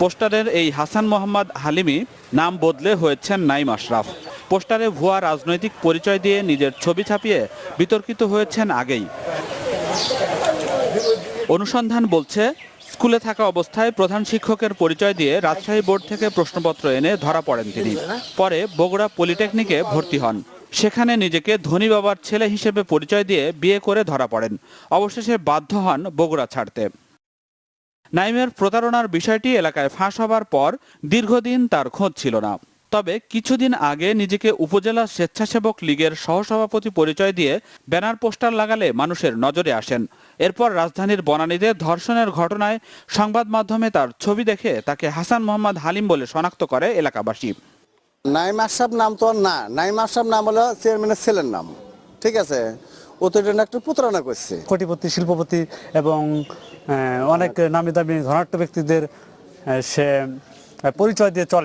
পোস্টারের এই হাসান মোহাম্মদ হালিমি নাম বদলে হয়েছেন নাইম আশরাফ। পোস্টারে ভুয়া রাজনৈতিক পরিচয় দিয়ে নিজের ছবি ছাপিয়ে বিতর্কিত হয়েছেন আগেই। অনুসন্ধান বলছে, স্কুলে থাকা অবস্থায় প্রধান শিক্ষকের পরিচয় দিয়ে রাজশাহী বোর্ড থেকে প্রশ্নপত্র এনে ধরা পড়েন তিনি। পরে বগুড়া পলিটেকনিকে ভর্তি হন। সেখানে নিজেকে ধনী বাবার ছেলে হিসেবে পরিচয় দিয়ে বিয়ে করে ধরা পড়েন। অবশেষে বাধ্য হন বগুড়া ছাড়তে। নাইমের প্রতারণার বিষয়টি এলাকায় ফাঁস হবার পর দীর্ঘদিন তার খোঁজ ছিল না। তবে কিছুদিন আগে নিজেকে উপজেলা স্বেচ্ছাসেবক লীগের সহসভাপতি পরিচয় দিয়ে ব্যানার পোস্টার লাগালে মানুষের নজরে আসেন। এরপর রাজধানীর বনানীতে ধর্ষণের ঘটনায় সংবাদ মাধ্যমে তার ছবি দেখে তাকে হাসান মোহাম্মদ হালিম বলে শনাক্ত করে এলাকাবাসী। নাইম আশরাফ নাম তো না। নাইম আশরাফ নাম হলো চেয়ারম্যানের ছেলের নাম। ঠিক আছে? ও তো এটা একটু প্রতারণা করছে। কোটিপতি, শিল্পপতি এবং অনেক নামি দামি ধনাঢ্য ব্যক্তিদের সে পরিচয় দিয়ে চলে।